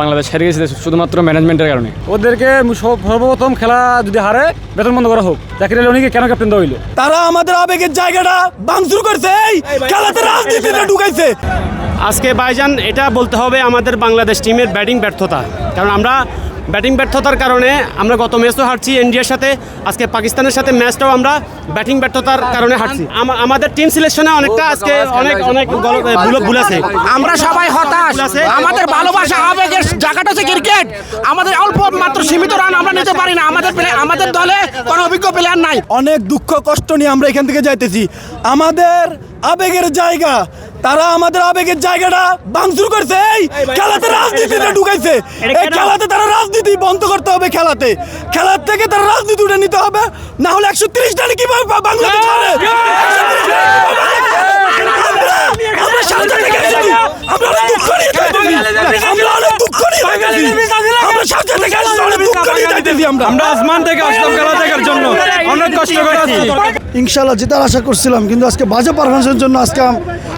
বাংলাদেশ হেরে গেছে শুধুমাত্র ম্যানেজমেন্টের কারণে। ওদেরকে সর্বপ্রথম খেলা যদি হারে বেতন বন্ধ করা হোক। জাকির আলী কেন ক্যাপ্টেন দেওয়া হইল? তারা আমাদের আবেগের জায়গাটা ভাঙচুর করছে এই খেলাতে রাজনীতিতে ঢুকাইছে। আজকে ভাইজান এটা বলতে হবে আমাদের বাংলাদেশ টিমের ব্যাটিং ব্যর্থতা। কারণ আমরা ব্যাটিং ব্যর্থতার কারণে আমরা গত ম্যাচও হারছি ইন্ডিয়ার সাথে আজকে পাকিস্তানের সাথে ম্যাচটাও আমরা ব্যাটিং ব্যর্থতার কারণে হারছি। আমাদের টিম সিলেকশনে অনেকটা আজকে অনেক অনেক ভুল ভুল আছে। আমরা সবাই হতাশ। আছে। আমাদের ভালোবাসা আবেগের জায়গাটা হচ্ছে ক্রিকেট। আমাদের অল্প মাত্র সীমিত রান আমরা নিতে পারি না। আমাদের আমাদের দলে কোনো অভিজ্ঞ প্লেয়ার নাই। অনেক দুঃখ কষ্ট নিয়ে আমরা এখান থেকে যাইতেছি। আমাদের আবেগের জায়গা তারা আমাদের আবেগের জায়গাটা ভাঙচুর করছে। এই খেলাতে রাজনীতিতে ঢুকাইছে। এই খেলাতে তারা রাজনীতি বন্ধ করতে হবে খেলাতে। খেলার থেকে তারা রাজনীতি উঠে নিতে হবে। না হলে একশো ত্রিশ রানে কীভাবে বাংলাদেশ হারে? 130 আমরা থেকে আমরা অনেক দুঃখ নিয়ে যাইতেছি। আমরা অনেক দুঃখ নিয়ে যাইতেছি। আমরা সারদা থেকে এসেছি, অনেক দুঃখ নিয়ে যাইতেছি আমরা। আমরা আসমান থেকে আসলাম খেলা দেখার জন্য। অনেক কষ্ট করে ইনশাল্লাহ জেতার আশা করছিলাম কিন্তু আজকে বাজে পারফরমেন্সের জন্য আজকে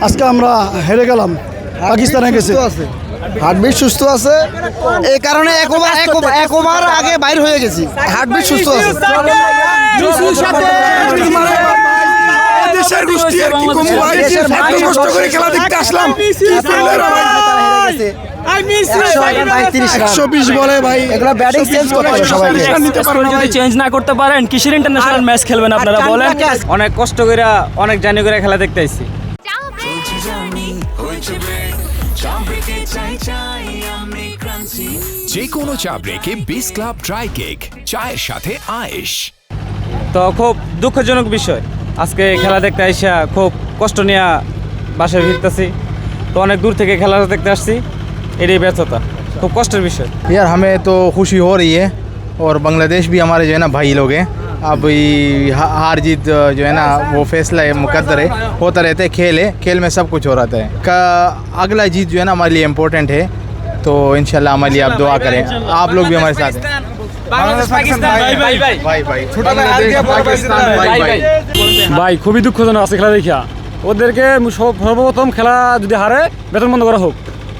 আজকে আমরা হেরে গেলাম। পাকিস্তানে গেছে। হার্টবিট সুস্থ আছে। এই কারণে এক ওভার এক ওভার আগে বাইর হয়ে গেছি। হার্টবিট সুস্থ আছে। দেশের গোষ্ঠী আর কি কমু ভাই এত কষ্ট করে খেলা দেখতে আসলাম। কি করলে রে ভাই? একশো বিশ বলে ভাই। এগুলো ব্যাটিং চেঞ্জ করতে হবে সবাইকে? নিতে পারবে না ভাই। চেঞ্জ না করতে পারেন। কিসের ইন্টারন্যাশনাল ম্যাচ খেলবেন আপনারা বলেন। অনেক কষ্ট করে অনেক জানি করে খেলা দেখতে আইছি যে কোনো চা ব্রেকে বিস ক্লাব ড্রাই কেক চায়ের সাথে আয়েশ। তো খুব দুঃখজনক বিষয়। আজকে খেলা দেখতে আইসা খুব কষ্ট নিয়ে বাসায় ফিরতেছি তো অনেক দূর থেকে খেলা দেখতে আসছি এটাই ব্যর্থতা খুব কষ্টের বিষয় यार हमें तो खुशी हो रही है और बांग्लादेश भी हमारे जो है ना भाई लोग हैं अब ये हा- हार जीत जो है ना वो फैसला है मुकद्दर है होता रहता है खेल है खेल में सब कुछ हो रहता है का अगला जीत जो है ना हमारे लिए इम्पोर्टेंट है तो इंशाल्लाह हमारे लिए आप दुआ करें आप लोग भी हमारे साथ हैं भाई भाई ভাই খুবই দুঃখজনক আছে খেলা দেখিয়া। ওদেরকে সর্বপ্রথম খেলা যদি হারে বেতন বন্ধ করা হোক।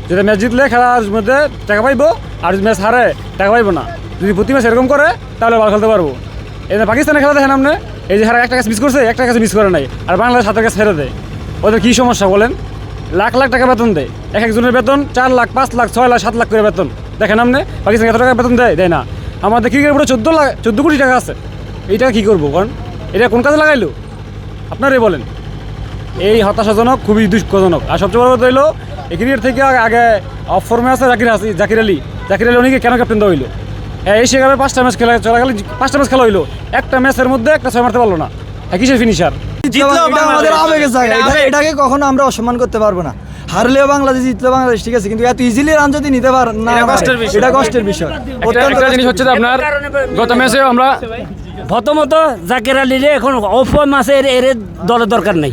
যদি ম্যাচ জিতলে খেলার মধ্যে টাকা পাইবো আর যদি ম্যাচ হারে টাকা পাইবো না। যদি প্রতি ম্যাচ এরকম করে তাহলে ভালো খেলতে পারব। এই যে পাকিস্তানের খেলা দেখেন আপনি এই যে হারা একটা কাজ মিস করছে একটা কাছে মিস করে নাই আর বাংলাদেশ হাতের কাছে ফেরত দেয়। ওদের কী সমস্যা বলেন? লাখ লাখ টাকা বেতন দেয়। এক একজনের বেতন চার লাখ পাঁচ লাখ ছয় লাখ সাত লাখ করে বেতন। দেখেন আপনি পাকিস্তান এত টাকা বেতন দেয়? দেয় না। আমাদের ক্রিকেট বোর্ডে চোদ্দ লাখ চোদ্দ কোটি টাকা আছে। এইটা কী করব? কারণ এটা কোন কাজে লাগাইলো? আপনারাই বলেন। এই হতাশাজনক খুবই দুঃখজনক। আর সবচেয়ে বড় কথা হইল এই ক্রিকেট থেকে আগে- অফ ফর্মে আছে জাকির হাসি জাকির আলী। জাকির আলী অনেকে কেন ক্যাপ্টেন দেওয়া হইল? হ্যাঁ এই সেখানে পাঁচটা ম্যাচ খেলা চলা গেলে পাঁচটা ম্যাচ খেলা হইল। একটা ম্যাচের মধ্যে একটা ছয় মারতে পারল না। হ্যাঁ কিসের ফিনিশার এটা আমাদের আবেগের জায়গা। এটা- এটাকে কখনো আমরা অসম্মান করতে পারব না। হারলেও বাংলাদেশ জিতলে বাংলাদেশ ঠিক আছে? কিন্তু এত ইজিলি রান যদি নিতে পার না এটা কষ্টের বিষয়। এটা কষ্টের বিষয়। অত্যন্ত জিনিস হচ্ছে আপনার গত ম্যাচে আমরা প্রথমত জাকির আলী রে এখন অফ মাসে এর দলের দরকার নাই।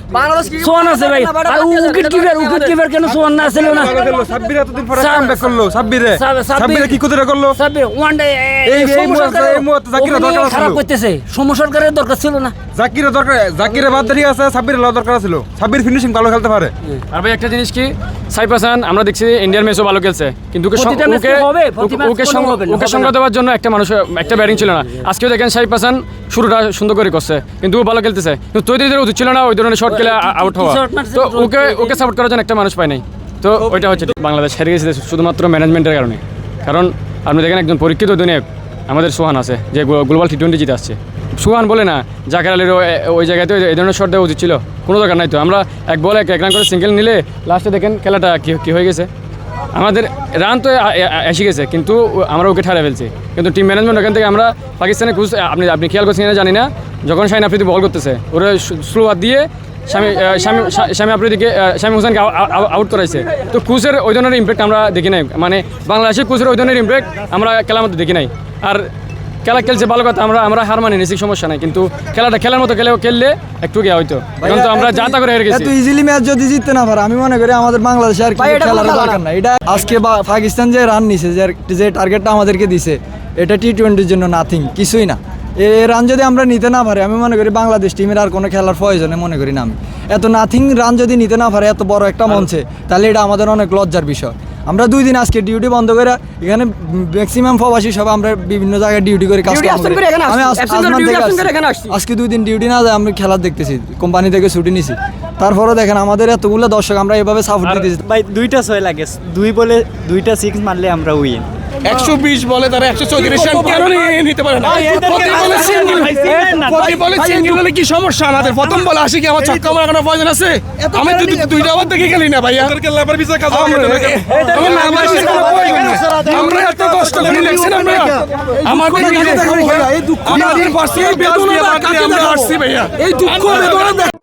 সোয়ান আছে ভাই। আর উইকেট কিপার উইকেট কিপার কেন সোয়ান না ছিল না? সাব্বির এতদিন পরে সাব- comeback করল সাব্বিরে সাব- সাব্বির- সাব্বিরে। কি করে করল? সাব্বির ওয়ান ডে এই- এই মুহূর্তে- মুহূর্তে জাকিরের দরকার ছিল। খারাপ করতেছে। সৌম্য সরকারের দরকার ছিল না। জাকিরের দরকার জাকিরের বাদ দিয়ে আছে সাব্বিরের লওয়া দরকার ছিল। সাব্বির ফিনিশিং ভালো খেলতে পারে। আর ভাই একটা জিনিস কি? সাইফ হাসান আমরা দেখছি ইন্ডিয়ান ম্যাচও ভালো খেলছে। কিন্তু ওকে ওকে সঙ্গ- ওকে সঙ্গ দেওয়ার জন্য একটা মানুষ একটা ব্যাটিং ছিল না। আজকেও দেখেন সাইফ হাসান শুরুটা সুন্দর করে করছে। কিন্তু ও ভালো খেলতেছে। কিন্তু তৈরিদের উচিত ছিল না ওই ধরনের শর্ট খেলে আউট হওয়া। তো ওকে ওকে সাপোর্ট করার জন্য একটা মানুষ পায় নাই। তো ওইটা হচ্ছে বাংলাদেশ হেরে গেছে শুধুমাত্র ম্যানেজমেন্টের কারণে। কারণ আপনি দেখেন একজন পরীক্ষিত দুনিয়া আমাদের সোহান আছে যে গ্লোবাল টি টোয়েন্টি জিতে আসছে। সোহান বলে না জাকের আলীর ওই- জায়গাতে এই ধরনের শট দেওয়া উচিত ছিল। কোনো দরকার নাই তো। আমরা এক বলে এক রান করে সিঙ্গেল নিলে লাস্টে দেখেন খেলাটা কি কি হয়ে গেছে। আমাদের রান তো এসে গেছে, কিন্তু আমরা ওকে ঠারে ফেলছি। কিন্তু টিম ম্যানেজমেন্ট ওখান থেকে আমরা পাকিস্তানের কোচ আপনি আপনি খেয়াল করছেন জানি না। যখন শাহিন আফ্রিদি বল করতেছে, ওরা স্লো হাত দিয়ে স্বামী স্বামী স্বা- স্বামী আফ্রিদিকে স্বামী হোসেনকে আউট করাইছে। তো কোচের ওই ধরনের ইম্প্যাক্ট আমরা দেখি নাই। মানে বাংলাদেশের কোচের ওই ধরনের ইম্প্যাক্ট আমরা খেলার মধ্যে দেখি নাই। আর খেলা খেলছে ভালো কথা আমরা আমরা হার মানি নিছি সমস্যা নাই কিন্তু খেলাটা খেলার মতো খেলে খেললে একটু গিয়া হয়তো এখন তো আমরা যা তা করে হেরে গেছি। এত ইজিলি ম্যাচ যদি জিততে না পারে আমি মনে করি আমাদের বাংলাদেশে আর ক্রিকেট খেলার দরকার না। এটা আজকে বা- পাকিস্তান যে রান নিছে যে টার্গেটটা আমাদেরকে দিছে এটা টি টোয়েন্টির জন্য নাথিং কিছুই না। এই রান যদি আমরা নিতে না পারি আমি মনে করি বাংলাদেশ টিমের আর কোনো খেলার প্রয়োজনে মনে করি না আমি। এত নাথিং রান যদি নিতে না পারে এত বড় একটা মঞ্চে তাহলে এটা আমাদের অনেক লজ্জার বিষয়। আমরা দুই দিন আজকে ডিউটি বন্ধ করে এখানে ম্যাক্সিমাম প্রবাসী সব আমরা বিভিন্ন জায়গায় ডিউটি করে কাজ আমি আসছি। আজকে দুই দিন ডিউটি না যায় আমি খেলা দেখতেছি। কোম্পানি থেকে ছুটি নিছি। তারপরে দেখেন আমাদের এতগুলো দর্শক আমরা এভাবে সাপোর্ট দিতেছি। ভাই দুইটা ছয় লাগে। দুই বলে দুইটা সিক্স মারলে আমরা উইন একশো বিশ বলে তারা একশো চৌত্রিশ রান কেন নিয়ে নিতে পারে না? প্রতি বলে সিঙ্গেল প্রতি বলে সিঙ্গেল হলে কি সমস্যা আমাদের? প্রথম বলে আসি কি আমার ছক্কা মারার কোনো প্রয়োজন আছে? আমি দুইটা ওভার দেখে খেলি না ভাইয়া। আমরা- এত কষ্ট করে আমরা আমাদের আমাদের বেদনা আমরা আসছি ভাইয়া? এই দুঃখ বেদনা